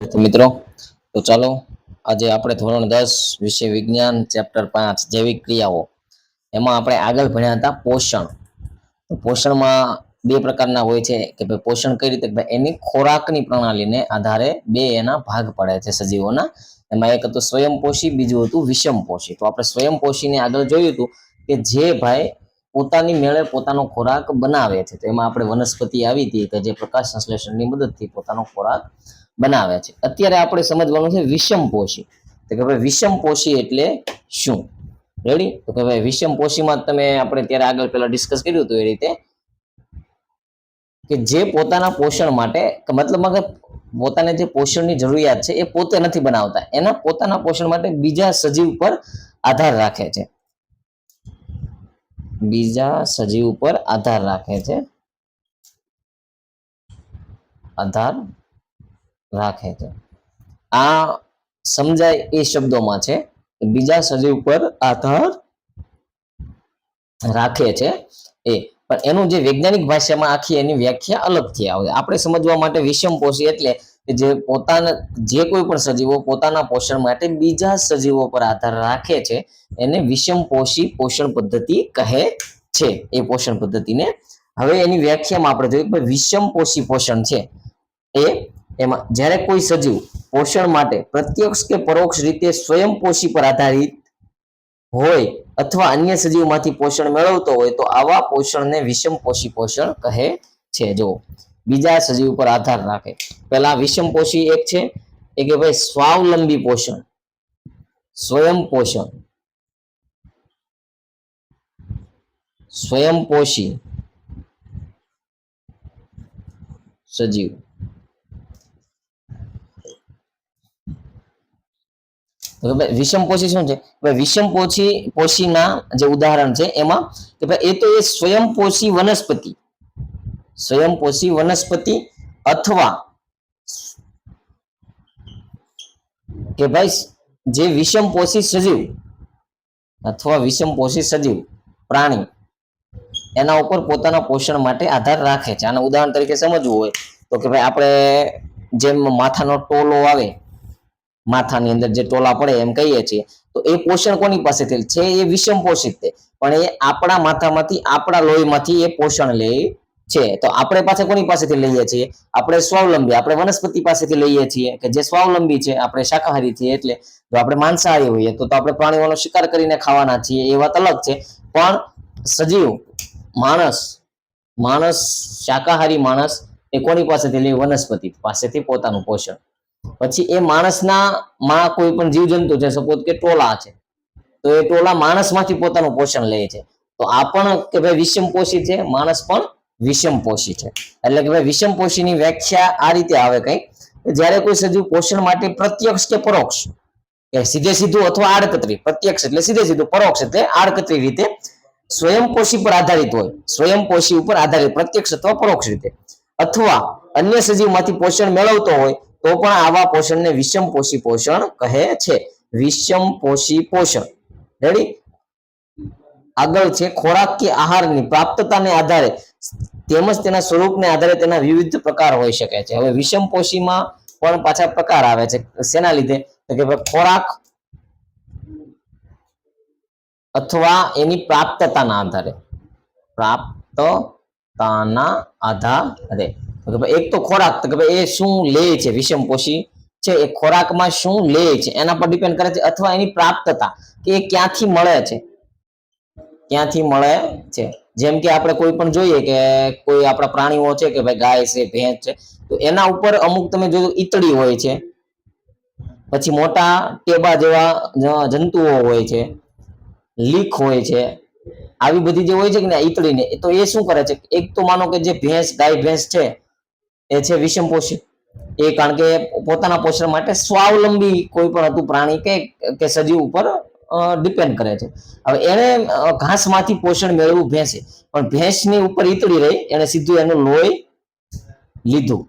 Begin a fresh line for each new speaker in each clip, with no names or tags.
મિત્રો, તો ચાલો, આજે આપણે ધોરણ દસ વિષય વિજ્ઞાન ચેપ્ટર પાંચ, જૈવિક ક્રિયાઓ. એમાં આપણે આગળ ભણ્યા હતા પોષણ. પોષણમાં બે પ્રકારના હોય છે, કે ભાઈ પોષણ કઈ રીતે એની ખોરાકની પ્રણાલીને આધારે બે એના ભાગ પડે છે સજીવોના. એમાં એક હતું સ્વયંપોષી બીજું હતું વિષમપોષી તો આપણે સ્વયંપોષીને આગળ જોયું હતું કે જે ભાઈ પોતાની મેળે પોતાનો ખોરાક બનાવે છે. તો એમાં આપણે વનસ્પતિ આવી હતી કે જે પ્રકાશ સંશ્લેષણની મદદથી પોતાનો ખોરાક બનાવે છે. અત્યારે આપણે સમજવાનું છે વિષમપોષી તો કે ભાઈ વિષમપોષી એટલે શું? રેડી તો કે ભાઈ વિષમપોષીમાં તમે આપણે ત્યારે આગળ પેલા ડિસ્કસ કર્યું હતું એ રીતે કે જે પોતાના પોષણ માટે મતલબ પોતાને જે પોષણની જરૂરિયાત છે એ પોતે નથી બનાવતા. એના પોતાના પોષણ માટે બીજા સજીવ પર આધાર રાખે છે. બીજા સજીવ પર આધાર રાખે છે. આધાર રાખે છે. આ સમજાય એ શબ્દોમાં છે બીજા સજીવ પર આધાર રાખે છે એ. પણ એનું જે વૈજ્ઞાનિક ભાષામાં આખી એની વ્યાખ્યા અલગથી આવે. આપણે સમજવા માટે વિષમપોષી એટલે જે પોતાના, જે કોઈ પણ સજીવો પોતાના પોષણ માટે બીજા સજીવો પર આધાર રાખે છે, એને વિષમપોષી પોષણ પદ્ધતિ કહે છે એ પોષણ પદ્ધતિને. હવે એની વ્યાખ્યામાં આપણે જોઈએ કે વિષમપોષી પોષણ છે એ એમાં જ્યારે કોઈ સજીવ પોષણ માટે પ્રત્યક્ષ કે પરોક્ષ રીતે સ્વયંપોષી પર આધારિત હોય અથવા અન્ય સજીવમાંથી પોષણ મેળવતો હોય તો આવા પોષણને વિષમપોષી પોષણ કહે છે. જો બીજા સજીવ પર આધાર રાખે. પહેલા વિષમપોષી એક છે, એ કે ભાઈ સ્વાવલંબી પોષણ. સ્વયં પોષણ. સ્વયંપોષી સજીવ. તો ભાઈ વિષમ વિષમપોષી શું છે? ભાઈ વિષમપોષી પોષીના જે ઉદાહરણ છે એમાં કે ભાઈ એ તો એ સ્વયંપોષી વનસ્પતિ. સ્વયંપોષી વનસ્પતિ અથવા કે ભાઈ જે વિષમપોષી સજીવ અથવા વિષમપોષી સજીવ પ્રાણી એના ઉપર પોતાના પોષણ માટે આધાર રાખે છે. આના ઉદાહરણ તરીકે સમજવું હોય તો કે ભાઈ આપણે જેમ માથાનો ટોલો આવે માથાની અંદર જે ટોલા પડે એમ કહીએ છીએ, તો એ પોષણ કોની પાસેથી છે? એ વિષમ પોષિત છે. પણ એ આપણા માથામાંથી, આપણા લોહીમાંથી એ પોષણ લે છે. તો આપણે પાસે કોની પાસેથી લઈએ છીએ? આપણે સ્વાવલંબી, આપણે વનસ્પતિ પાસેથી લઈએ છીએ કે જે સ્વાવલંબી છે, આપણે શાકાહારી છીએ એટલે જો આપણે માંસાહારી હોઈએ, તો આપણે પ્રાણીઓનો શિકાર કરીને ખાવાના છીએ, એ વાત અલગ છે. પણ સજીવ, માણસ માણસ, શાકાહારી માણસ એ કોની પાસેથી લે? વનસ્પતિ પાસેથી પોતાનું પોષણ. પછી એ માણસના માં કોઈ પણ જીવજંતુ છે સપોઝ કે ટોલા છે, તો એ ટોલા માણસમાંથી પોતાનું પોષણ લે છે. તો આ પણ કે ભાઈ વિષમપોષી છે, માણસ પણ વિષમપોષી છે. એટલે કે ભાઈ વિષમપોષીની વ્યાખ્યા આ રીતે આવે કઈ જ્યારે કોઈ સજીવ પોષણ માટે પ્રત્યક્ષ કે પરોક્ષ, કે સીધે સીધું અથવા આડકતરી, પ્રત્યક્ષ એટલે સીધે સીધું, પરોક્ષ એટલે આડકતરી રીતે સ્વયંપોષી પર આધારિત હોય. સ્વયંપોષી ઉપર આધારિત, પ્રત્યક્ષ અથવા પરોક્ષ રીતે. અથવા અન્ય સજીવમાંથી પોષણ મેળવતો હોય તો પણ આવા પોષણને વિષમપોષી પોષણ કહે છે. વિષમપોષી પોષણ. રેડી આગળ છે ખોરાક કે આહારની પ્રાપ્તતાને આધારે તેમજ તેના સ્વરૂપને આધારે તેના વિવિધ પ્રકાર હોઈ શકે છે. હવે વિષમપોષીમાં પણ પાછા પ્રકાર આવે છે. શેના લીધે? તો કે ખોરાક અથવા એની પ્રાપ્તતાના આધારે. પ્રાપ્તતાના આધારે. તો એક તો ખોરાક, તો કે ભાઈ એ શું લે છે વિષમપોષી છે, એ ખોરાકમાં શું લે છે, એના પર ડિપેન્ડ કરે છે અથવા એની પ્રાપ્તતા કે એ ક્યાંથી મળે છે. ક્યાંથી મળે છે. જેમ કે આપણે કોઈ પણ જોઈએ કે કોઈ આપણા પ્રાણીઓ છે કે ભાઈ ગાય છે, ભેંસ છે, તો એના ઉપર અમુક તમે જોજો ઈતળી હોય છે. પછી મોટા ટેબા જેવા જંતુઓ હોય છે લીક હોય છે, આવી બધી જે હોય છે કે ને ઈતળીને, તો એ શું કરે છે? એક તો માનો કે જે ભેંસ, ગાય, ભેંસ છે એ છે વિષમપોષી એ કારણ કે પોતાના પોષણ માટે સ્વાવલંબી કોઈ પણ હતું પ્રાણી કે કે સજીવ ઉપર ડિપેન્ડ કરે છે. હવે એને ઘાસમાંથી પોષણ મેળવવું ભેંસે. પણ ભેંસની ઉપર ઈતળી રહી, એને સીધું એનું લોહી લીધું.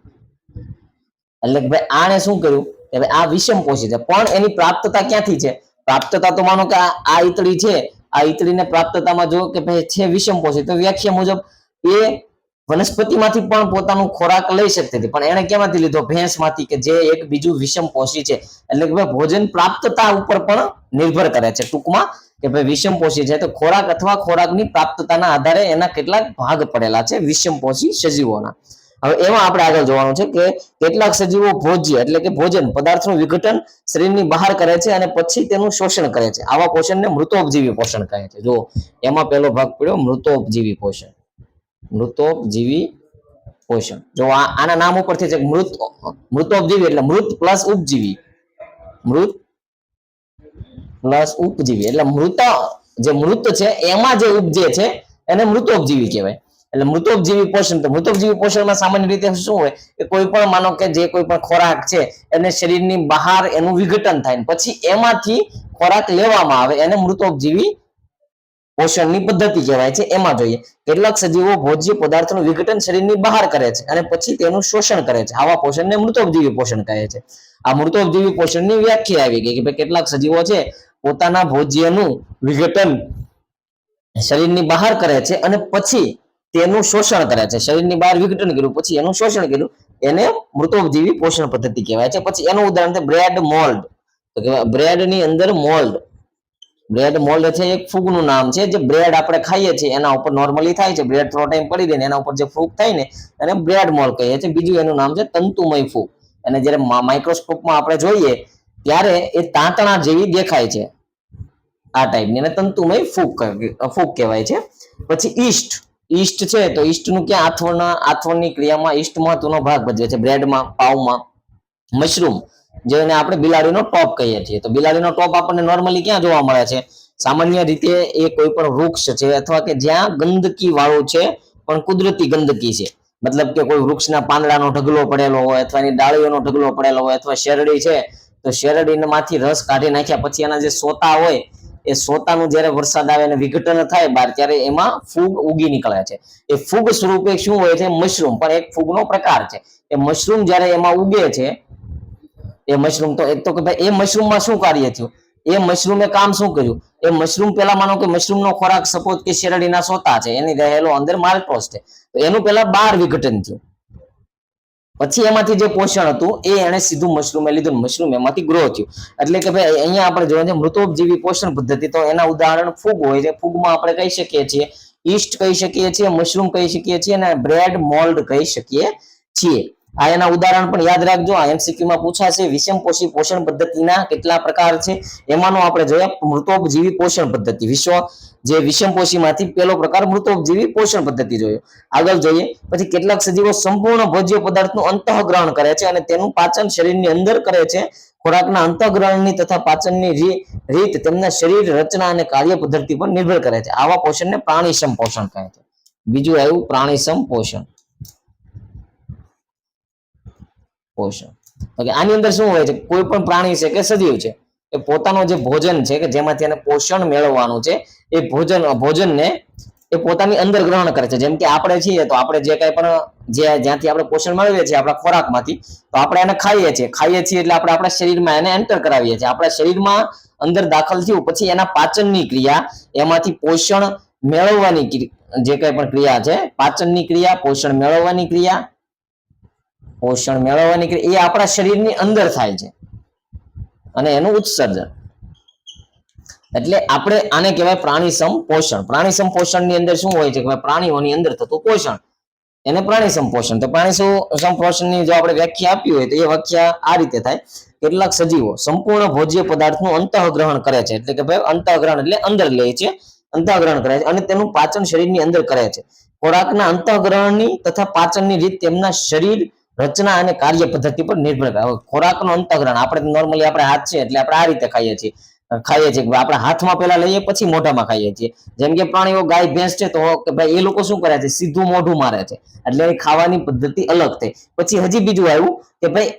એટલે કે ભાઈ આને શું કર્યું? કે ભાઈ આ વિષમ પોષી છે. પણ એની પ્રાપ્તતા ક્યાંથી છે? પ્રાપ્તતા તો માનો કે આ ઈતળી છે. આ ઈતળીને પ્રાપ્તતામાં જો કે ભાઈ છે વિષમ પોષી. તો વ્યાખ્યા મુજબ એ વનસ્પતિમાંથી પણ પોતાનું ખોરાક લઈ શકતી હતી. પણ એણે કેમાંથી લીધો? ભેંસમાંથી કે જે એક બીજું વિષમ પોષી છે. એટલે કે ભાઈ ભોજન પ્રાપ્તતા ઉપર પણ નિર્ભર કરે છે. ટૂંકમાં કે ભાઈ વિષમ પોષી છે તો ખોરાક અથવા ખોરાકની પ્રાપ્તતાના આધારે એના કેટલાક ભાગ પડેલા છે વિષમ પોષી સજીવોના. હવે એમાં આપણે આગળ જોવાનું છે કે કેટલાક સજીવો ભોજ્ય એટલે કે ભોજન પદાર્થનું વિઘટન શરીરની બહાર કરે છે અને પછી તેનું શોષણ કરે છે. આવા પોષણને મૃતોપજીવી પોષણ કહે છે. જો એમાં પહેલો ભાગ પડ્યો મૃતોપજીવી પોષણ. મૃતોપજીવી પોષણ. જો આના નામ ઉપરથી છે મૃત મૃતોપજીવી એટલે મૃત પ્લસ ઉપજીવી. મૃત પ્લસ ઉપજીવી એટલે મૃત જે મૃત છે એમાં જે ઉપજે છે એને મૃતોપજીવી કહેવાય. એટલે મૃતોપજીવી પોષણ, તો મૃતોપજીવી પોષણમાં સામાન્ય રીતે શું હોય કે કોઈ પણ માનો કે જે કોઈ પણ ખોરાક છે એને શરીરની બહાર એનું વિઘટન થાય પછી એમાંથી ખોરાક લેવામાં આવે, એને મૃતોપજીવી પોષણની પદ્ધતિ કહેવાય છે, એમાં જોઈએ. કેટલાક સજીવો ભોજ્ય પદાર્થનું વિઘટન શરીરની બહાર કરે છે અને પછી તેનું શોષણ કરે છે. આવા પોષણને મૃતોપજીવી પોષણ કહે છે. આ મૃતોપજીવી પોષણની વ્યાખ્યા આવી ગઈ કે ભાઈ કેટલાક સજીવો છે, પોતાના ભોજ્યનું વિઘટન શરીરની બહાર કરે છે અને પછી તેનું શોષણ કરે છે. શરીરની બહાર વિઘટન કર્યું, પછી એનું શોષણ કર્યું. એને મૃતોપજીવી પોષણ પદ્ધતિ કહેવાય છે. પછી એનું ઉદાહરણ છે, બ્રેડ મોલ્ડ. તો કે બ્રેડ અંદર મોલ્ડ. બ્રેડ મોલ્ડ છે એક ફૂગનું નામ છે. જે બ્રેડ આપણે ખાઈએ છીએ, એના ઉપર નોર્મલી થાય છે. બ્રેડ થોડો ટાઈમ પડી દે એના ઉપર જે ફૂગ થાય ને, એને બ્રેડ મોલ્ડ કહીએ છીએ. બીજું એનું નામ છે તંતુમય ફૂગ. અને જ્યારે માઇક્રોસ્કોપમાં આપણે જોઈએ, ત્યારે એ તાંતણા જેવી દેખાય છે. આ ટાઈપની અને તંતુમય ફૂગ ફૂગ કહેવાય છે. પછી ઈસ્ટ. ઈસ્ટ છે તો ઈસ્ટનું ક્યાં? આથવણના આથવણની ક્રિયામાં ઈસ્ટ મહત્વનો ભાગ ભજવે છે. બ્રેડમાં પાવમાં મશરૂમ જેને આપણે બિલાડીનો ટોપ કહીએ છીએ. તો બિલાડીનો ટોપ આપણને નોર્મલી ક્યાં જોવા મળે છે? સામાન્ય રીતે એ કોઈ પણ વૃક્ષ છે અથવા કે જ્યાં ગંદકી વાળું છે, પણ કુદરતી ગંદકી છે. મતલબ કે કોઈ વૃક્ષના પાંદડાનો ઢગલો પડેલો હોય અથવા એની ડાળીઓનો ઢગલો પડેલો હોય અથવા શેરડી છે, તો શેરડીમાંથી રસ કાઢી નાખ્યા પછી એના જે સોતા હોય, એ સોતાનું જ્યારે વરસાદ આવે અને વિઘટન થાય બહાર, ત્યારે એમાં ફૂગ ઉગી નીકળે છે. એ ફૂગ સ્વરૂપે શું હોય છે? મશરૂમ. પણ એક ફૂગનો પ્રકાર છે. એ મશરૂમ જ્યારે એમાં ઉગે છે એ મશરૂમ તો એક તો કે ભાઈ એ મશરૂમમાં શું કાર્ય થયું? એ મશરૂમે કામ શું કર્યું? એ મશરૂમ પેલા માનો કે મશરૂમનો ખોરાક સપોઝ કે શેરડીના સોતા છે, એની રહેલો અંદર માલ્ટોસ છે. તો એનું પેલા બાર વિઘટન થયું. પછી એમાંથી જે પોષણ હતું, એ એને સીધું મશરૂમે લીધું મશરૂમ એમાંથી ગ્રો થયું. એટલે કે ભાઈ અહીંયા આપણે જોઈએ મૃતોપજીવી પોષણ પદ્ધતિ તો એના ઉદાહરણ ફૂગ હોય છે. ફૂગમાં આપણે કહી શકીએ છીએ, ઈસ્ટ કહી શકીએ છીએ મશરૂમ કહી શકીએ છીએ અને બ્રેડ મોલ્ડ કહી શકીએ છીએ. આ એના ઉદાહરણ પણ યાદ રાખજો. આ MCQ માં પૂછાશે વિષમ પોષી પોષણ પદ્ધતિના કેટલા પ્રકાર છે? એમાંનો આપણે જોયા મૃતોપજીવી પોષણ પદ્ધતિ. વિશ્વ જે વિષમ પોષીમાંથી પહેલો પ્રકાર મૃતોપજીવી પોષણ પદ્ધતિ જોયો. આગળ જોઈએ. પછી કેટલાક સજીવો સંપૂર્ણ ભોજ્ય પદાર્થનું અંતઃગ્રહણ કરે છે અને તેનું પાચન શરીરની અંદર કરે છે. ખોરાકના અંતઃગ્રહણની તથા પાચનની રીત તેમના શરીર રચના અને કાર્ય પદ્ધતિ પર નિર્ભર કરે છે. આવા પોષણને પ્રાણીસમ પોષણ કહે છે. બીજું આવ્યું પ્રાણીસમ પોષણ. પોષણ. ઓકે, આની અંદર શું હોય છે? કોઈ પણ પ્રાણી છે કે સજીવ છે, એ પોતાનું જે ભોજન છે કે જેમાંથી એને પોષણ મેળવવાનું છે, એ ભોજન, ભોજનને એ પોતાની અંદર ગ્રહણ કરે છે. જેમ કે આપણે છીએ તો આપણે જે કાંઈ પણ, જે જ્યાંથી આપણે પોષણ મેળવીએ છીએ આપણા ખોરાકમાંથી, તો આપણે એને ખાઈએ છીએ. ખાઈએ છીએ એટલે આપણે આપણા શરીરમાં એને એન્ટર કરાવીએ છીએ. આપણા શરીરમાં અંદર દાખલ થયું, પછી એના પાચનની ક્રિયા, એમાંથી પોષણ મેળવવાની જે કંઈ પણ ક્રિયા છે, પાચનની ક્રિયા, પોષણ મેળવવાની ક્રિયા પોષણ મેળવવાની ક્રિયા, એ આપણા શરીરની અંદર થાય છે. અને એનું ઉત્સર્જન. એટલે આપણે આને કહેવાય પ્રાણી સંપોષણ પ્રાણી સંપોષણની અંદર શું હોય છે? કે પ્રાણીઓની અંદર થતું પોષણ. એને પ્રાણી સંપોષણ તો પ્રાણી સંપોષણની જો આપણે વ્યાખ્યા આપી હોય, તો એ વ્યાખ્યા આ રીતે થાય. કેટલાક સજીવો સંપૂર્ણ ભોજ્ય પદાર્થનું અંતઃગ્રહણ કરે છે. એટલે કે ભાઈ અંતઃગ્રહણ એટલે અંદર લે છે, અંતઃગ્રહણ કરે છે અને તેનું પાચન શરીરની અંદર કરે છે. ખોરાકના અંતઃગ્રહણની તથા પાચનની રીત તેમના શરીર રચના અને કાર્ય પદ્ધતિ પર નિર્ભર કરે. ખોરાકનું અંતગ્રહણ, આપણે નોર્મલી આપણે હાથ છે એટલે આપણે આ રીતે ખાઈએ છીએ. ખાઈએ છીએ આપણે હાથમાં પેલા લઈએ, પછી મોઢામાં ખાઈએ છીએ. જેમ કે પ્રાણીઓ, ગાય, ભેંસ છે તો કે ભાઈ એ લોકો શું કરે છે? સીધું મોઢું મારે છે. એટલે એ ખાવાની પદ્ધતિ અલગ થઈ. પછી હજી બીજું આવ્યું કે ભાઈ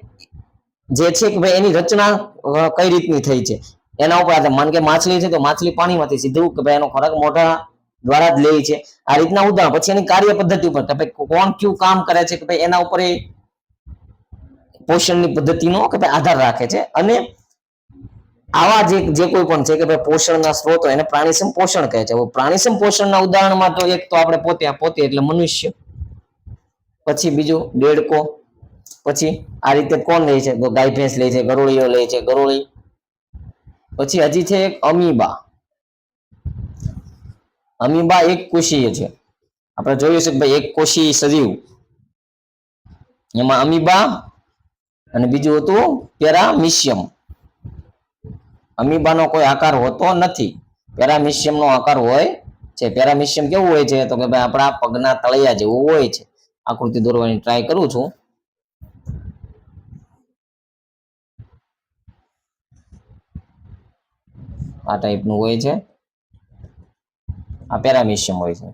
જે છે કે ભાઈ એની રચના કઈ રીતની થઈ છે? એના ઉપર આધાર. માન કે માછલી છે તો માછલી પાણીમાંથી સીધું કે ભાઈ એનો ખોરાક મોઢા દ્વારા જ લે છે. આ રીતના ઉદાહરણ. પછી એની કાર્ય પદ્ધતિ ઉપર કે ભાઈ કોણ કયું કામ કરે છે કે ભાઈ એના ઉપર એ પોષણની પદ્ધતિનો કે ભાઈ આધાર રાખે છે અને આવા જે જે કોઈ પણ છે કે ભાઈ પોષણના સ્ત્રોતો એને પ્રાણીસમ પોષણ કહે છે. પ્રાણી પ્રાણીસમ પોષણના ઉદાહરણમાં તો એક તો આપણે પોતે પોતે એટલે મનુષ્ય. પછી બીજું દેડકો. પછી આ રીતે કોણ લે છે? ગાય ભેંસ લે છે, ગરોળીઓ લે છે, ગરોળી. પછી હજી છે એક અમીબા. અમીબા એક કોષીય છે. આપણે જોયું છે કે ભાઈ એક કોષી સજીવ. એમાં અમીબા અને બીજું હતું પેરામિશિયમ. અમીબાનો કોઈ આકાર હોતો નથી. પેરામિશિયમનો આકાર હોય છે. પેરામિશિયમ કેવું હોય છે? તો કે ભાઈ આપણા પગના તળિયા જેવું હોય છે. આકૃતિ દોરવાની ટ્રાય કરું છું. આ ટાઈપનું હોય છે. આ પેરામિશિયમ હોય છે.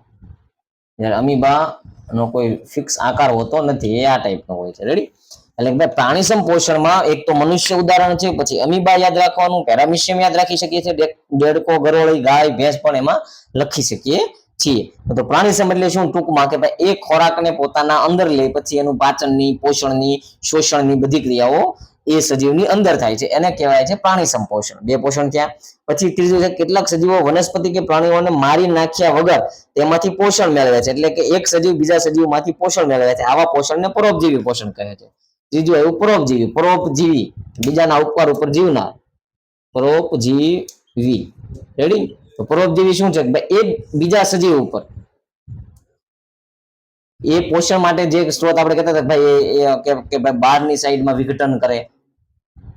જ્યારે અમીબા નો કોઈ ફિક્સ આકાર હોતો નથી, એ આ ટાઈપનો હોય છે. રેડી એટલે કે પ્રાણી સંપોષણમાં એક તો મનુષ્ય ઉદાહરણ છે, પછી અમીબા યાદ રાખવાનું, પેરામિશિયમ યાદ રાખી શકીએ છીએ દેડકો ગરોળી, ગાય, ભેંસ પણ એમાં લખી શકીએ છીએ. તો પ્રાણી સમ એટલે શું? ટૂંકમાં કે ભાઈ એ ખોરાકને પોતાના અંદર લે, પછી એનું પાચનની, પોષણની, શોષણની બધી ક્રિયાઓ એ સજીવની અંદર થાય છે. એને કહેવાય છે પ્રાણી સંપોષણ. બે પોષણ થયા. પછી ત્રીજું છે કેટલાક સજીવો વનસ્પતિ કે પ્રાણીઓને મારી નાખ્યા વગર તેમાંથી પોષણ મેળવે છે. એટલે કે એક સજીવ બીજા સજીવમાંથી પોષણ મેળવે છે. આવા પોષણને પરોપજીવી પોષણ કહે છે. ત્રીજું આવ્યું પરોપજીવી પરોપજીવી. બીજાના ઉપકાર ઉપર જીવનાર. પરોપજીવી. રેડી પરોપજીવી શું છે? ભાઈ એ બીજા સજીવ ઉપર. એ પોષણ માટે જે સ્ત્રોત આપણે કહેતા હતા ભાઈ એ- કે ભાઈ બહારની સાઈડમાં વિઘટન કરે,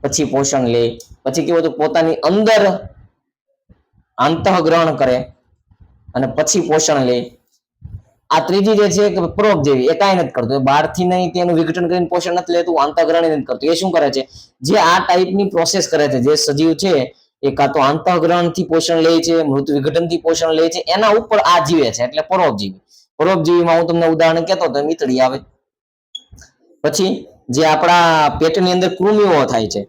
પછી પોષણ લે, પછી કેવું હતું? પોતાની અંદર આંતઃગ્રહણ કરે, અને પછી પોષણ લે. આ ત્રીજી જે છે કે પરોપજીવી એ કાંઈ નથી કરતું. બહારથી નહીં તેનું વિઘટન કરીને પોષણ નથી લેતું અંતઃગ્રહણ નથી કરતું. એ શું કરે છે? જે આ ટાઈપની પ્રોસેસ કરે છે, જે સજીવ છે, એ કાં તો આંતઃગ્રહણથી પોષણ લે છે, મૃત વિઘટનથી પોષણ લે છે, એના ઉપર આ જીવે છે, એટલે પરોપજીવી. પરોપજીવીમાં હું તમને ઉદાહરણ કહેતો તો મીતળી આવે. પછી જે આપણા પેટની અંદર કૃમિઓ થાય છે.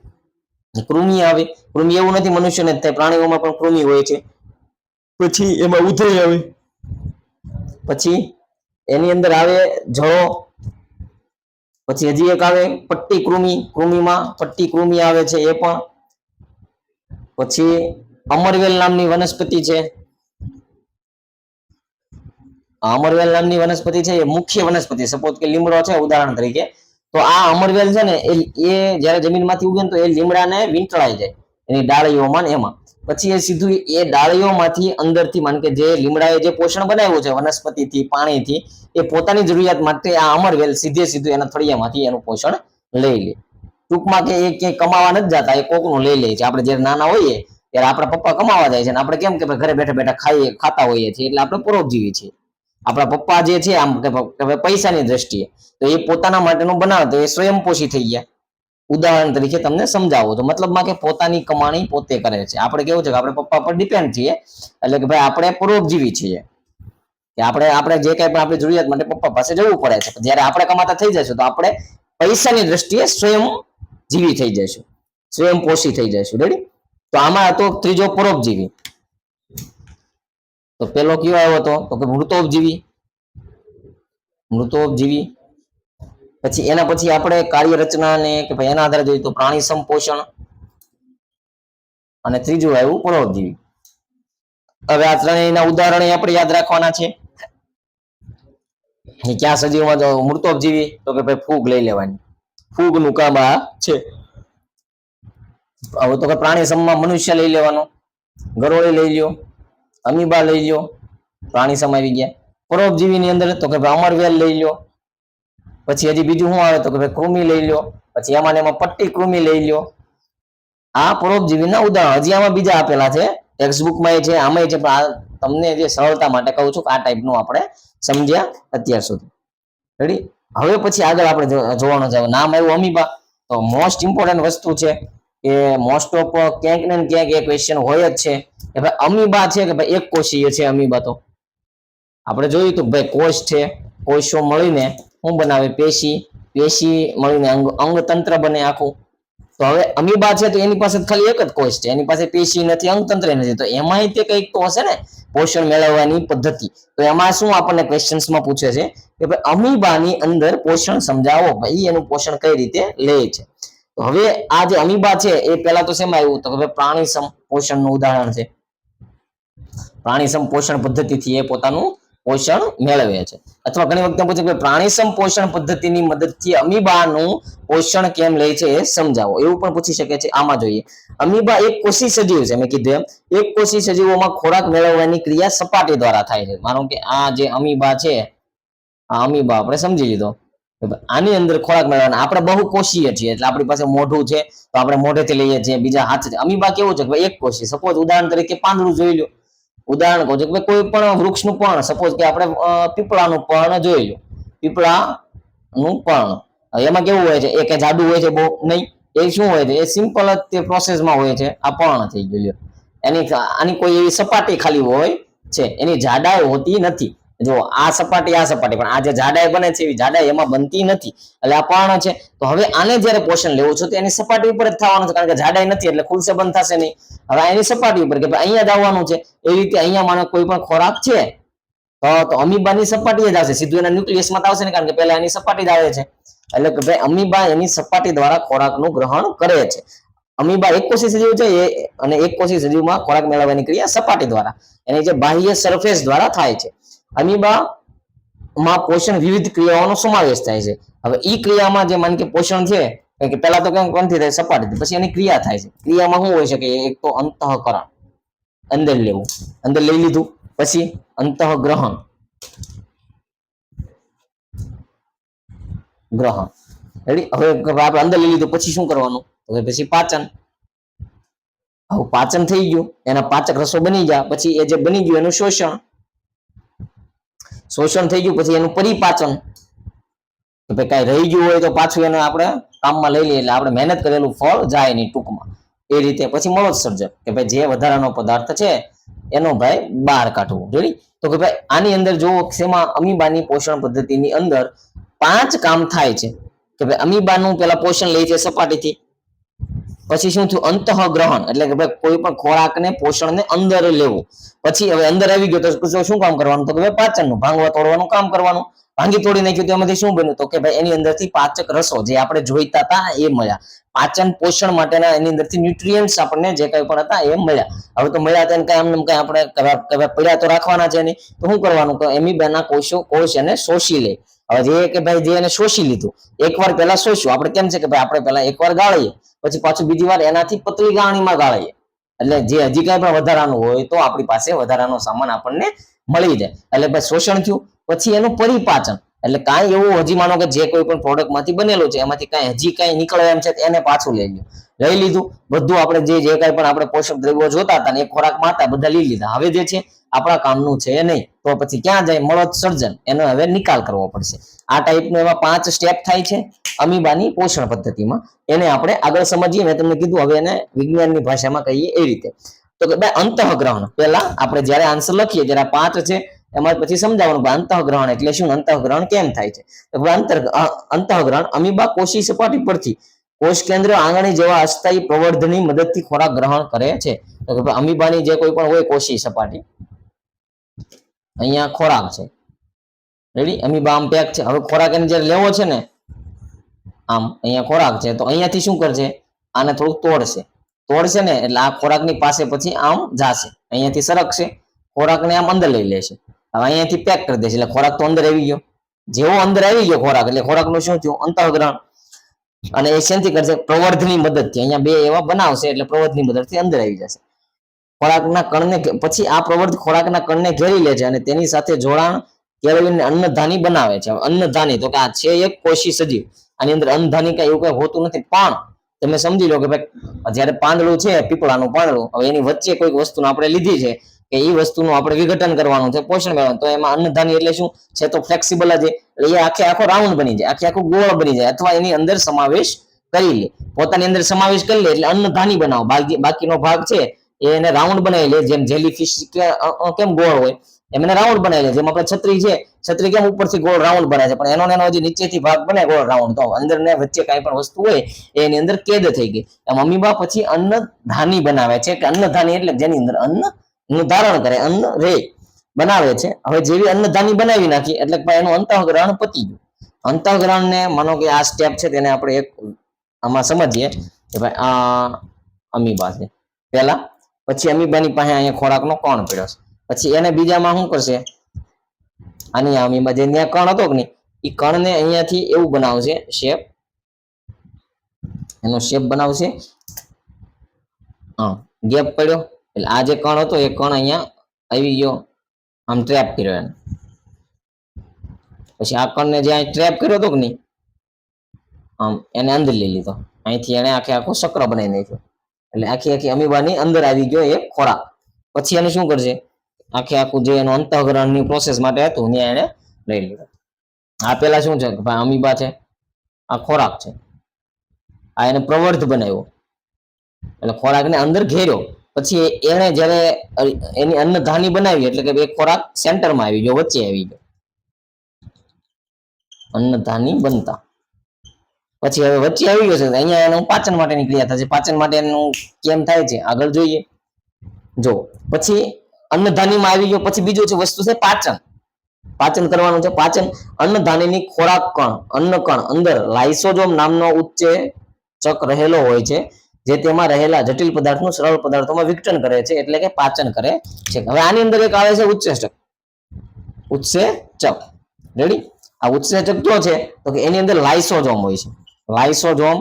કૃમિ આવે. કૃમિ એવું નથી મનુષ્યને જ થાય, પ્રાણીઓમાં પણ કૃમિ હોય છે. પછી એમાં ઉધઈ આવે. પછી એની અંદર આવે જળો. પછી હજી એક આવે પટ્ટી કૃમિ. કૃમિમાં પટ્ટી કૃમિ આવે છે એ પણ. પછી અમરવેલ નામની વનસ્પતિ છે. અમરવેલ નામની વનસ્પતિ છે એ મુખ્ય વનસ્પતિ. સપોઝ કે લીમડો છે, ઉદાહરણ તરીકે. તો આ અમરવેલ છે ને એ જ્યારે જમીનમાંથી ઉગે તો એ લીમડાને વીંટળાઈ જાય. એની ડાળીઓમાં એમાં. પછી એ સીધું એ ડાળીઓમાંથી અંદરથી માન કે જે લીમડાએ જે પોષણ બનાવ્યું છે વનસ્પતિથી, પાણીથી, એ પોતાની જરૂરિયાત માટે આ અમરવેલ સીધે સીધું એના થળિયામાંથી એનું પોષણ લઈ લે. ટૂંકમાં કે એ ક્યાંય કમાવા નથી જતા, એ કોકનું લઈ લે છે. આપણે જ્યારે નાના હોઈએ ત્યારે આપણા પપ્પા કમાવા જાય છે અને આપણે કેમ કે ઘરે બેઠા બેઠા ખાઈએ, ખાતા હોઈએ છીએ એટલે આપણે પરોપજીવી છીએ. આપણા પપ્પા જે છે આમ કે પૈસાની દ્રષ્ટિએ, તો એ પોતાના માટેનું બનાવે તો એ સ્વયંપોષી થઈ ગયા. ઉદાહરણ તરીકે તમને સમજાવો. તો મતલબમાં કે પોતાની કમાણી પોતે કરે છે. આપણે કેવું છે કે આપણે પપ્પા પર ડિપેન્ડ છીએ. એટલે કે ભાઈ આપણે પરોપજીવી છીએ. કે આપણે આપણે જે કંઈ પણ આપણી જરૂરિયાત માટે પપ્પા પાસે જવું પડે છે. જ્યારે આપણે કમાતા થઈ જશું તો આપણે પૈસાની દ્રષ્ટિએ સ્વયં જીવી થઈ જઈશું. સ્વયંપોષી થઈ જઈશું. રેડી તો આમાં હતો ત્રીજો પરોપજીવી તો પેલો કયો આવ્યો હતો? તો કે મૃતોપજીવી. મૃતોપજીવી. પછી એના પછી આપણે કાર્ય રચના ને કે ભાઈ એના આધારે જોઈએ તો પ્રાણી સંપોષણ અને ત્રીજું આવ્યું પરોપજીવી હવે આ ત્રણેયના ઉદાહરણ આપણે યાદ રાખવાના છે. ક્યાં સજીવમાં જો મૃતોપજીવી તો કે ભાઈ ફૂગ લઈ લેવાની. ફૂગનું કામ આ છે. હવે તો કે પ્રાણી સમમાં મનુષ્ય લઈ લેવાનો. ગરોળી લઈ લ્યો, અમીબા લઈ લ્યો, પ્રાણી સમ આવી ગયા. પરોપજીવીની અંદર તો કે અમરવેલ લઈ લ્યો પછી હજી બીજું શું આવે તો કે ભાઈ કૃમિ લઈ લ્યો, પછી એમાં એમાં પટ્ટી કૃમિ લઈ લ્યો. આ પરોપજીવીના ઉદાહરણ. હજી આમાં બીજા આપેલા છે. ટેક્સ્ટબુકમાં એ છે, આમાં છે, પણ આ તમને જે સરળતા માટે કહું છું કે આ ટાઈપનું આપણે સમજ્યા અત્યાર સુધી. રેડી હવે પછી આગળ આપણે જોવાનું છે. નામ આવ્યું અમીબા. તો મોસ્ટ ઇમ્પોર્ટન્ટ વસ્તુ છે કે મોસ્ટ ઓફ ક્યાંક ને ક્યાંક એ ક્વેશ્ચન હોય જ છે કે ભાઈ અમીબા છે કે ભાઈ એક કોષીય છે અમીબા તો? આપણે જોયું તો ભાઈ કોષ છે. કોષો મળીને શું બનાવે પેશી પેશી મળીને અંગ, અંગતંત્ર બને આખું. તો હવે અમીબા છે તો એની પાસે ખાલી એક જ કોષ છે. એની પાસે પેશી નથી, અંગતંત્ર નથી. તો એમાંય તે કંઈક તો હશે ને, પોષણ મેળવવાની પદ્ધતિ. તો એમાં શું આપણને ક્વેશ્ચન્સમાં પૂછે છે કે ભાઈ, અમીબાની અંદર પોષણ સમજાવો ભાઈ, એનું પોષણ કઈ રીતે લે છે? તો હવે આ જે અમીબા છે એ પહેલા તો શેમાં આવ્યું? તો હવે પ્રાણી સમ પોષણનું ઉદાહરણ છે. પ્રાણી સમ પોષણ પદ્ધતિથી એ પોતાનું પોષણ મેળવે છે અથવા ઘણી વખત પૂછે કે પ્રાણી સંપોષણ પદ્ધતિની મદદથી અમીબાનું પોષણ કેમ લે છે એ સમજાવો. એવું પણ પૂછી શકે છે. આમાં જોઈએ. અમીબા એક કોષી સજીવ છે. મેં કીધું એમ. એક કોષી સજીવોમાં ખોરાક મેળવવાની ક્રિયા સપાટી દ્વારા થાય છે. માનો કે આ જે અમીબા છે, આ અમીબા આપણે સમજી લીધો. આની અંદર ખોરાક મેળવવાના. આપણે બહુ કોષીય છીએ. એટલે આપણી પાસે મોઢું છે. તો આપણે મોઢેથી લઈએ છીએ. બીજા હાથ. છે અમીબા કેવું છે? કે એક કોષી સપોઝ ઉદાહરણ તરીકે પાંદડું જોઈ લો. ઉદાહરણ કહું છું કે કોઈ પણ વૃક્ષનું પર્ણ સપોઝ કે આપણે પીપળાનું પર્ણ જોઈ લો. પીપળાનું હવે એમાં કેવું હોય છે? એ કે જાડું હોય છે, બહુ નહીં. એ શું હોય છે? એ સિમ્પલ જ તે પ્રોસેસમાં હોય છે. આ પર્ણ થઈ ગયું. એની, આની કોઈ એવી સપાટી ખાલી હોય છે. એની જાડાઈ હોતી નથી. જો આ સપાટી આ સપાટી, પણ આ જે જાડાઈ બને છે, એવી જાડાઈ એમાં બનતી નથી. એટલે આ પર્ણ છે. તો હવે આને જ્યારે પોષણ લેવું છે, તો એની સપાટી ઉપર જ થવાનું છે, કારણ કે જાડાઈ નથી, એટલે ખુલશે બંધ થશે નહીં. હવે એની સપાટી ઉપર કે અહીંયા જ આવવાનું છે. એવી રીતે અહીંયા માનો કોઈ પણ ખોરાક છે, તો અમીબાની સપાટી જ આવશે. સીધું એના ન્યુક્લિયસમાં આવશે ને, કારણ કે પહેલા એની સપાટી જ આવે છે. એટલે કે ભાઈ અમીબા એની સપાટી દ્વારા ખોરાકનું ગ્રહણ કરે છે. અમીબા એક કોષી સજીવ છે, એ અને એક કોષી સજીવમાં ખોરાક મેળવવાની ક્રિયા સપાટી દ્વારા. એની જે બાહ્ય સરફેસ દ્વારા થાય છે. અમીબા માં પોષણ વિવિધ ક્રિયાઓનો સમાવેશ થાય છે. હવે ઈ ક્રિયામાં જે માન કે પોષણ છે કે પહેલા તો કેમ કોણથી થાય? સપાટી પછી એની ક્રિયા થાય છે. ક્રિયામાં શું હોય છે કે એક તો અંતઃકરણ. અંદર લેવું. અંદર લઈ લીધું. પછી અંતઃગ્રહણ. ગ્રહણ. રેડી હવે આપણે અંદર લઈ લીધું. પછી શું કરવાનું? હવે પછી પાચન. હવે પાચન થઈ ગયું. એના પાચક રસો બની ગયા. પછી એ જે બની ગયું એનું શોષણ. શોષણ થઈ ગયું, પછી એનું પરિપાચન. ભાઈ કાંઈ રહી ગયું હોય તો પાછું એને આપણે કામમાં લઈ લઈએ, એટલે આપણે મહેનત કરેલું ફળ જાય નહીં ટૂંકમાં. એ રીતે પછી મળોત્સર્જક કે ભાઈ જે વધારાનો પદાર્થ છે, એનો ભાઈ બહાર કાઢવો. જોઈ તો કે ભાઈ આની અંદર જો શેમાં અમીબાની પોષણ પદ્ધતિની અંદર પાંચ કામ થાય છે. કે ભાઈ અમીબાનું પેલા પોષણ લે છે સપાટીથી. પછી શું થયું? અંતઃગ્રહણ. એટલે કે ભાઈ કોઈ પણ ખોરાકને, પોષણને અંદર લેવું. પછી હવે અંદર આવી ગયો તો શું- કામ કરવાનું? તો કે ભાઈ પાચનનું, ભાંગવા તોડવાનું કામ કરવાનું. ભાંગી તોડી નાખ્યું તેમાંથી શું બન્યું? તો કે ભાઈ એની અંદરથી પાચક રસો જે આપણે જોઈતા હતા એ મળ્યા. પાચન પોષણ માટેના એની અંદરથી ન્યુટ્રિયન્ટ્સ આપણને જે કંઈ પણ હતા એ મળ્યા. હવે તો મળ્યા તેને કઈ આમને કઈ આપણે પડ્યા તો રાખવાના છે નહીં. તો શું કરવાનું? કે એમીબાના કોષો, કોષ એને શોષી લે. હવે જે કે ભાઈ જે એને શોષી લીધું, એકવાર પહેલા શોષ્યું. આપણે કેમ છે કે ભાઈ આપણે પહેલા એકવાર ગાળીએ. પછી પાછું બીજી વાર એનાથી પતલી ગાણીમાં ગાળીએ. એટલે જે હજી કાંઈ પણ વધારાનું હોય તો આપણી પાસે વધારાનો સામાન આપણને મળી જાય. એટલે ભાઈ શોષણ થયું. પછી એનું પરિપાચન. એટલે કાંઈ એવું હજી માનો કે જે કોઈ પણ પ્રોડક્ટમાંથી બનેલું છે, એમાંથી કાંઈ હજી કાંઈ નીકળે એમ છે એને પાછું લઈ લ્યો. લઈ લીધું. બધું આપણે જે જે કાંઈ પણ આપણે પોષક દ્રવ્યો જોતા હતા એ ખોરાકમાં હતા બધા લઈ લીધા. હવે જે છે, આપણા કામનું છે નહીં. તો પછી ક્યાં જાય? મળોત્સર્જન એનો હવે નિકાલ કરવો પડશે. આ ટાઈપનો એવા પાંચ સ્ટેપ થાય છે અમીબાની પોષણ પદ્ધતિમાં. એને આપણે આગળ સમજીએ. મેં તમને કીધું, હવે એને વિજ્ઞાનની ભાષામાં કહીએ એ રીતે. તો કે ભાઈ અંતઃગ્રહણ. પહેલા આપણે જ્યારે આન્સર લખીએ, જયારે પાંચ છે, એમાં પછી સમજાવવાનું અંતઃગ્રહણ એટલે શું? અંતઃગ્રહણ કેમ થાય છે? અંતઃગ્રહણ અમીબા કોષી સપાટી પરથી કોષ કેન્દ્ર આંગણી જેવા અસ્થાયી પ્રવર્ધની મદદથી ખોરાક ગ્રહણ કરે છે. તો કે અમીબાની જે કોઈ પણ હોય કોષી સપાટી. અહીંયા ખોરાક છે. રેડી અમીબા આમ પેક છે. હવે ખોરાક એને જ્યારે લેવો છે ને, આમ અહીંયા ખોરાક છે. તો અહીંયાથી શું કરશે? આને થોડુંક તોડશે. તોડશે ને એટલે આ ખોરાકની પાસે પછી આમ જાશે. અહીંયાથી સરકશે. ખોરાકને આમ અંદર લઈ લેશે. હવે અહીંયાથી પેક કરી દેશે. એટલે ખોરાક તો અંદર આવી ગયો. જેવો અંદર આવી ગયો ખોરાક. એટલે ખોરાકનું શું થયું? અંતઃગ્રહણ. અને એ શેનથી કરશે? પ્રવર્ધની મદદથી. અહીંયા બે એવા બનાવશે એટલે પ્રવર્ધની મદદથી અંદર આવી જશે. ખોરાકના કણને પછી આ પ્રવર્ધ ખોરાકના કણને ઘેરી લે છે અને તેની સાથે જોડાણ કેળવીને અન્નધાની બનાવે છે. અન્નધાની તો કે આ છે એક કોશી સજીવ. આની અંદર અન્નધાની કઈ એવું કઈ હોતું નથી. પણ તમે સમજી લો કે ભાઈ, જ્યારે પાંદડું છે, પીપળાનું પાંદડું, હવે એની વચ્ચે કોઈક વસ્તુ આપણે લીધી છે. કે એ વસ્તુનું આપણે વિઘટન કરવાનું છે, પોષણ મેળવવાનું તો એમાં અન્નધાની એટલે શું? છે તો ફ્લેક્સિબલ જ એટલે એ આખે આખો રાઉન્ડ બની જાય, આખે આખો ગોળ બની જાય, અથવા એની અંદર સમાવેશ કરી લે. પોતાની અંદર સમાવેશ કરી લે, એટલે અન્નધાની બનાવો. બાકી, બાકીનો ભાગ છે એને રાઉન્ડ બનાવી લે, જેમ જેલી ફિશ કેમ ગોળ હોય, એમ એને રાઉન્ડ બનાવી લે. જેમ આપણે છત્રી છે, છત્રી કેમ ઉપરથી ગોળ રાઉન્ડ બનાવે છે, પણ એનો એનો હજી નીચેથી ભાગ બને ગોળ રાઉન્ડ તો અંદર ને વચ્ચે કાંઈ પણ વસ્તુ હોય એની અંદર કેદ થઈ ગઈ. મમ્મી બા પછી અન્નધાની બનાવે છે, કે અન્નધાની એટલે જેની અંદર અન્ન નું ધારણ કરે, અન્ન રે બનાવે છે. હવે જેવી અન્નધાની બનાવી નાખી, એટલે એનું અંતઃગ્રહણ પતી ગયું. અંતઃગ્રહણ ને માનો કે આ સ્ટેપ છે, તેને આપણે એક આમાં સમજીએ કે ભાઈ આ અમીબા છે. પહેલા, પછી અમીબાની પાસે અહીંયા ખોરાકનો કોણ પીડ્યો છે. પછી એને બીજામાં શું કરશે? આની અમીબા જે ત્યાં કણ હતો કે નહીં એ કણને અહીંયાથી એવું બનાવશે શેપ એનો શેપ બનાવશે. હા, ગેપ પડ્યો. એટલે આ જે કણ હતો, એ કણ અહીંયા આવી ગયો, આમ ટ્રેપ કર્યો એને. પછી આ કણને જે અહીં ટ્રેપ કર્યો હતો કે નહીં, આમ એને અંદર લઈ લીધો. અહીંથી એને આખે આખો ચક્ર બનાવી નાખ્યો. એટલે આખી આખી અમીબાની અંદર આવી ગયો એ ખોરાક. પછી એને શું કરશે? આખે આખું જે એનું અંતઃગ્રહણની પ્રોસેસ માટે હતું, ત્યાં એને લઈ લીધો. આ પેલા શું છે? કે ભાઈ અમીબા છે, આ ખોરાક છે. આ એને પ્રવર્ધ બનાવ્યો. એટલે ખોરાકને અંદર ઘેર્યો. પછી એણે જ્યારે એની અન્નધાની બનાવી, એટલે કે બે ખોરાક સેન્ટરમાં આવી ગયો, વચ્ચે આવી ગયો. અન્નધાની બનતા. પછી હવે વચ્ચે આવી ગયો છે અહીંયા એનું પાચન માટેની ક્રિયા થશે પાચન માટે એનું કેમ થાય છે, આગળ જોઈએ. જો, પછી અન્નધાનીમાં આવી ગયો, પછી બીજું છે વસ્તુ છે, પાચન. પાચન કરવાનું છે, પાચન. અન્નધાનીની ખોરાક કણ, અન્ન કણ અંદર લાઇસોજોમ નામનો ઉચ્ચેચક રહેલો હોય છે. જે તેમાં રહેલા જટિલ પદાર્થનું સરળ પદાર્થોમાં વિઘટન કરે છે, એટલે કે પાચન કરે છે. હવે આની અંદર એક આવે છે ઉત્સેચક. ઉત્સેચક. રેડી આ ઉત્સેચક કયો છે, તો કે એની અંદર લાઇસોજોમ હોય છે. લાઇસોજોમ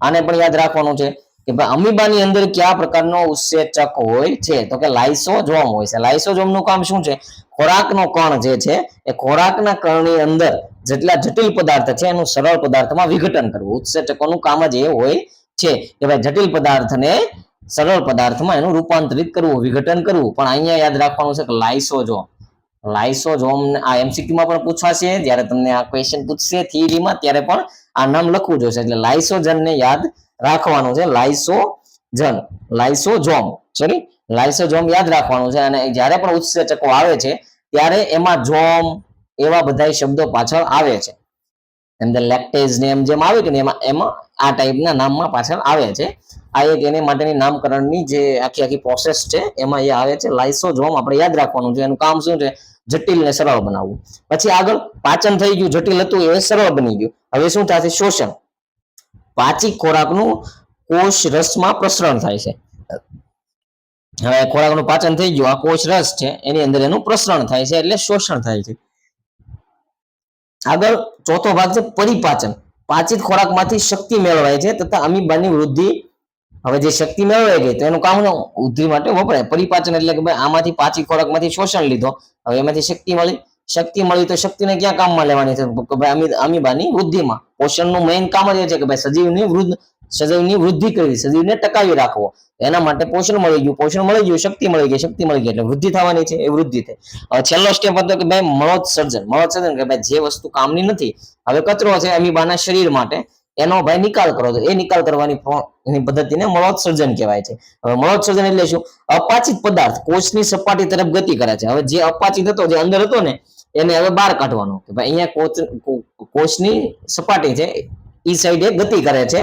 આને પણ યાદ રાખવાનું છે કે ભાઈ અમીબાની અંદર કયા પ્રકારનો ઉત્સેચક હોય છે? તો કે લાઇસોજોમ હોય છે. લાઇસોજોમનું કામ શું છે? ખોરાકનો કણ જે છે, એ ખોરાકના કણની અંદર જેટલા જટિલ પદાર્થ છે, એનું સરળ પદાર્થમાં વિઘટન કરવું. ઉત્સેચકોનું કામ જ એ હોય છે. એવા જટિલ પદાર્થને સરળ પદાર્થમાં એનું રૂપાંતરિત કરવું, વિઘટન કરવું. પણ અહીંયા યાદ રાખવાનું છે કે લાઇસોજોમ લાઇસોજોમ આ એમસીક્યુમાં પણ પૂછવાશે. જ્યારે તમને આ ક્વેશ્ચન પૂછશે થિયરીમાં ત્યારે પણ આ નામ લખવું જોશે એટલે લાઇસોજનને યાદ રાખવાનું છે. લાઇસોજન લાઇસોજોમ સોરી લાઇસોજોમ યાદ રાખવાનું છે. અને જ્યારે પણ ઉત્સેચકો આવે છે, ત્યારે એમાં જોમ એવા બધા શબ્દો પાછળ આવે છે. એમ લેક્ટેઝ ને એમ જેમ આવે કે એમાં એમાં આ ટાઈપના નામમાં પાછળ આવે છે. આ એક એને માટેની નામકરણની જે આખી આખી પ્રોસેસ છે, એમાં એ આવે છે. લાઇસોઝોમ આપણે યાદ રાખવાનું છે. એનું કામ શું છે? જટિલ ને સરળ બનાવવું. પછી આગળ પાચન થઈ ગયું, જટિલ હતું, એ સરળ બની ગયું. હવે શું થશે? શોષણ. પાચી ખોરાકનું કોષ રસમાં પ્રસરણ થાય છે. હવે ખોરાકનું પાચન થઈ ગયું, આ કોષ રસ છે, એની અંદર એનું પ્રસરણ થાય છે, એટલે શોષણ થાય છે. આગળ ચોથો ભાગ છે પરિપાચન. પાચિત ખોરાકમાંથી શક્તિ મેળવાય છે તથા અમીબાની વૃદ્ધિ હવે જે શક્તિ મેળવાઈ ગઈ તો એનું કામ? વૃદ્ધિ માટે વપરાય. પરિપાચન એટલે કે ભાઈ આમાંથી પાચી ખોરાકમાંથી શોષણ લીધો. હવે એમાંથી શક્તિ મળી. શક્તિ મળી તો શક્તિને ક્યાં કામમાં લેવાની છે? અમીબાની વૃદ્ધિમાં. પોષણનું મેઇન કામ જ એ છે કે ભાઈ સજીવની વૃદ્ધ સજીવની વૃદ્ધિ કરવી સજીવને ટકાવી રાખવો. એના માટે પોષણ મળી ગયું. પોષણ મળી ગયું, શક્તિ મળી ગઈ, શક્તિ મળી ગઈ એટલે વૃદ્ધિ થવાની છે, એ વૃદ્ધિ થઈ. છેલ્લો સ્ટેપ હતો કે ભાઈ મળોત્સર્જન મળોત્સર્જન કે ભાઈ જે વસ્તુ કામની નથી, હવે કચરો છે અમીબાના શરીર માટે, એનો ભાઈ નિકાલ કરો તો એ નિકાલ કરવાની એની પદ્ધતિને મળોત્સર્જન કહેવાય છે. હવે મળોત્સર્જન એટલે શું? અપાચિત પદાર્થ કોષની સપાટી તરફ ગતિ કરે છે. હવે જે અપાચિત હતો, જે અંદર હતો ને, એને હવે બહાર કાઢવાનો. કે ભાઈ અહીંયા કોચ કોષની સપાટી છે એ સાઈડે ગતિ કરે છે.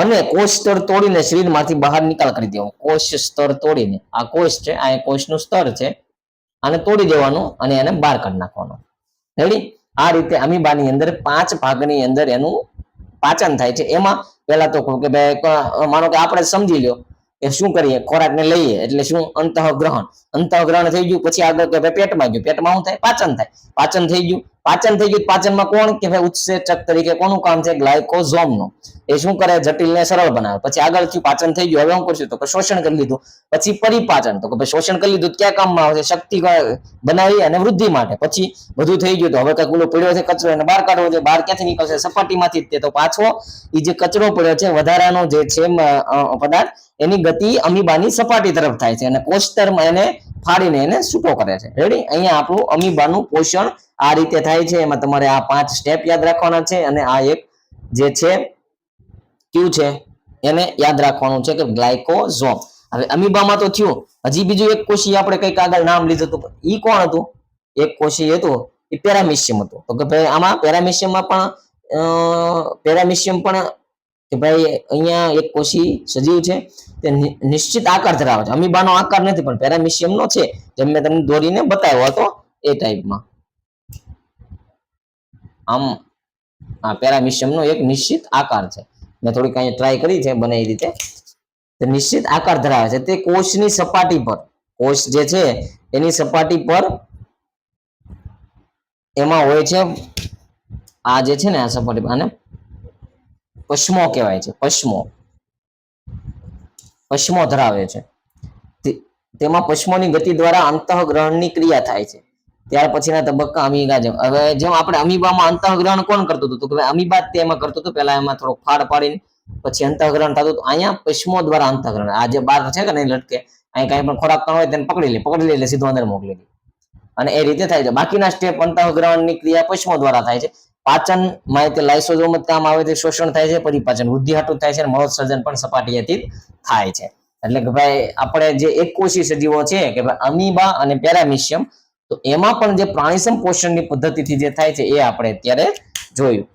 અને કોષ સ્તર તોડીને શરીરમાંથી બહાર નિકાલ કરી દેવો. કોષ સ્તર તોડીને. આ કોષ છે, આ કોષનું સ્તર છે. આને તોડી દેવાનું અને એને બહાર કાઢી નાખવાનું. રેડી આ રીતે અમીબાની અંદર પાંચ ભાગની અંદર એનું પાચન થાય છે. એમાં પહેલા તો કે ભાઈ માનો કે આપણે સમજી લ્યો કે શું કરીએ? ખોરાકને લઈએ એટલે શું? અંતઃગ્રહણ. અંતઃગ્રહણ થઈ ગયું, પછી આગળ કે ભાઈ પેટમાં ગયું. પેટમાં શું થાય? પાચન થાય. પાચન થઈ ગયું. પાચન થઈ ગયું પાચનમાં કોણ કે ભાઈ ઉત્સેચક તરીકે કોનું કામ છે? ગ્લાયકોઝોમનું. એ શું કરે? જટિલને સરળ બનાવે. પછી આગળ થયું, પાચન થઈ ગયું. હવે શું કરશું? તો શોષણ કરી લીધું. પછી પરિપાચન. તો કે ભાઈ શોષણ કરી લીધું ક્યાં કામમાં આવશે શક્તિ બનાવી અને વૃદ્ધિ માટે. પછી બધું થઈ ગયું તો હવે કઈ ઓલો પડ્યો છે, કચરો એને બહાર કાઢવો છે. બહાર ક્યાંથી નીકળશે? સપાટીમાંથી તે. તો પાછો એ જે કચરો પડ્યો છે, વધારાનો જે છે પદાર્થ એની ગતિ અમીબાની સપાટી તરફ થાય છે અને કોષ્ટરમાં એને ફાડીને એને છૂટો કરે છે. રેડી અહીંયા આપણું અમીબાનું પોષણ આ રીતે થાય છે. એમાં તમારે આ પાંચ સ્ટેપ યાદ રાખવાના છે અને આ એક જે છે, ક્યુ છે, એને યાદ રાખવાનું છે કે ગ્લાયકોઝોમ. હવે અમીબામાં તો થયું. હજી બીજું એક કોશી આપણે કંઈક આગળ નામ લીધું હતું. ઈ કોણ હતું? એક કોશી હતું. એ પેરામિશિયમ હતું. તો કે ભાઈ આમાં પેરામિશિયમમાં પણ પેરામિશિયમ પણ કે ભાઈ, અહીંયા એક કોશી સજીવ છે, તે નિશ્ચિત આકાર ધરાવે છે. અમીબાનો આકાર નથી, પણ પેરામિશિયમનો છે, જેમ મેં તમને દોરીને બતાવ્યો હતો એ ટાઈપમાં આમ, આ પેરામિશિયમનો એક નિશ્ચિત આકાર છે. મેં થોડીક અહીંયા ટ્રાય કરી છે બને એ રીતે. તે નિશ્ચિત આકાર ધરાવે છે. તે કોષની સપાટી પર કોષ જે છે, એની સપાટી પર એમાં હોય છે, આ જે છે ને, આ સપાટી આને પશ્ચમો કહેવાય છે, પશ્મો. પશ્મો ધરાવે છે. તેમાં પશ્મોની ગતિ દ્વારા અંતઃગ્રહણની ક્રિયા થાય છે. ત્યાર પછીના તબક્કા અમીબા જેમ હવે જેમ આપણે અમીબામાં અંતઃગ્રહણ કોણ કરતું હતું કે ભાઈ અમીબા તેમાં કરતું હતું. પહેલા એમાં થોડો ફાડ પાડીને પછી અંતઃગ્રહણ થતું હતું. અહીંયા પશ્મો દ્વારા અંતઃગ્રહણ. આ જે બાર છે કે નહીં લટકે, અહીં કાંઈ પણ ખોરાક હોય તેને પકડી લે. પકડી લે એટલે સીધો અંદર મોકલી દે. અને એ રીતે થાય છે. બાકીના સ્ટેપ અંતઃગ્રહણની ક્રિયા પશ્મો દ્વારા થાય છે. પાચનમાં તે લાઇસોઝોમ જ કામ આવે છે, શોષણ થાય છે, પરિપાચન. વૃદ્ધિ હાટું થાય છે અને મળોત્સર્જન પણ સપાટીએથી થાય છે. એટલે કે ભાઈ, આપણે જે એક કોશી સજીવો છે કે ભાઈ અમીબા અને પેરામિશિયમ, તો એમાં પણ જે પ્રાણી સંપોષણની પદ્ધતિથી જે થાય છે એ આપણે અત્યારે જોયું.